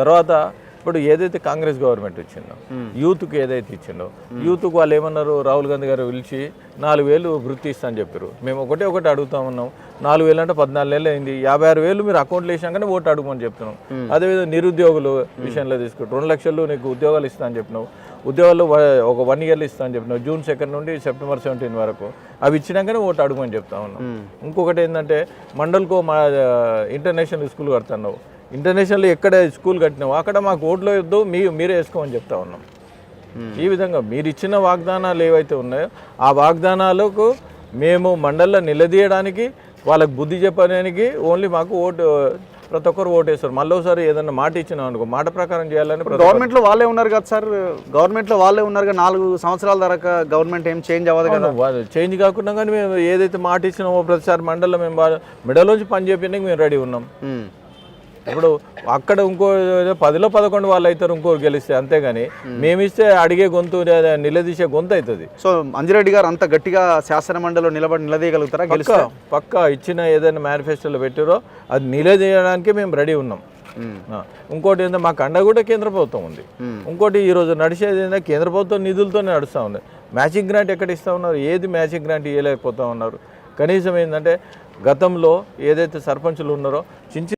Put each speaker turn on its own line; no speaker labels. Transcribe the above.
తర్వాత ఇప్పుడు ఏదైతే కాంగ్రెస్ గవర్నమెంట్ ఇచ్చిందో యూత్కి ఏదైతే ఇచ్చిందో యూత్కి వాళ్ళు ఏమన్నారు? రాహుల్ గాంధీ గారు పిలిచి నాలుగు వేలు వృత్తి ఇస్తా అని చెప్పారు. మేము ఒకటే ఒకటి అడుగుతా ఉన్నాం. నాలుగు వేలు అంటే పద్నాలుగు నెలలు అయింది. యాభై ఆరు వేలు మీరు అకౌంట్లో వేసాకనే ఓటు అడుగుమని చెప్తున్నాం అదేవిధంగా నిరుద్యోగులు విషయంలో తీసుకుంటారు రెండు లక్షలు నీకు ఉద్యోగాలు ఇస్తా అని చెప్పినావు. ఉద్యోగాలు ఒక వన్ ఇయర్లో ఇస్తా అని చెప్పినావు. జూన్ సెకండ్ నుండి సెప్టెంబర్ సెవెంటీన్ వరకు. అవి ఇచ్చినాకనే ఓటు అడుగుమని చెప్తా ఉన్నాం ఇంకొకటి ఏంటంటే మండల్కో మా ఇంటర్నేషనల్ స్కూల్ కడుతున్నావు. ఇంటర్నేషనల్ ఎక్కడ స్కూల్ కట్టినావు? అక్కడ మాకు ఓట్లు వద్దు మీ మీరే వేసుకోమని చెప్తా ఉన్నాం. ఈ విధంగా మీరు ఇచ్చిన వాగ్దానాలు ఏవైతే ఉన్నాయో ఆ వాగ్దానాలకు మేము మండల్లో నిలదీయడానికి వాళ్ళకి బుద్ధి చెప్పడానికి ఓన్లీ మాకు ఓటు ప్రతి ఒక్కరు ఓటు వేస్తారు మళ్ళీ ఒకసారి ఏదన్నా మాట ఇచ్చినాం అనుకో మాట ప్రకారం చేయాలని ప్రతి
గవర్నమెంట్లో వాళ్ళే ఉన్నారు కదా సార్? గవర్నమెంట్లో వాళ్ళే ఉన్నారు కదా నాలుగు సంవత్సరాల దాకా గవర్నమెంట్ ఏం చేంజ్ అవ్వదు కదా?
చేంజ్ కాకుండా కానీ మేము ఏదైతే మాట ఇచ్చినామో ప్రతిసారి మండలంలో మేము మిడలోంచి పని చేయడానికి మేము రెడీ ఉన్నాం. ఇప్పుడు అక్కడ ఇంకో పదిలో పదకొండు వాళ్ళు అవుతారు ఇంకోరు గెలిస్తే అంతేగాని మేమిస్తే అడిగే గొంతు లేదా నిలదీసే గొంతు అవుతుంది.
సో అంజిరెడ్డి గారు అంత గట్టిగా శాసన మండలిలో నిలబడి నిలదీయగలుగుతారా
పక్క
గెలిస్తే?
పక్క ఇచ్చిన ఏదైనా మేనిఫెస్టోలో పెట్టారో అది నిలదీయడానికి మేము రెడీ ఉన్నాం. ఇంకోటి ఏంటంటే మాకు అండ కూడా కేంద్ర ప్రభుత్వం ఉంది. ఇంకోటి ఈరోజు నడిచేది ఏంటంటే కేంద్ర ప్రభుత్వం నిధులతోనే నడుస్తూ ఉంది. మ్యాచింగ్ గ్రాంట్ ఎక్కడ ఇస్తూ ఉన్నారు? ఏది మ్యాచింగ్ గ్రాంట్ ఇవ్వలేకపోతా ఉన్నారు? కనీసం ఏంటంటే గతంలో ఏదైతే సర్పంచులు ఉన్నారో చిన్న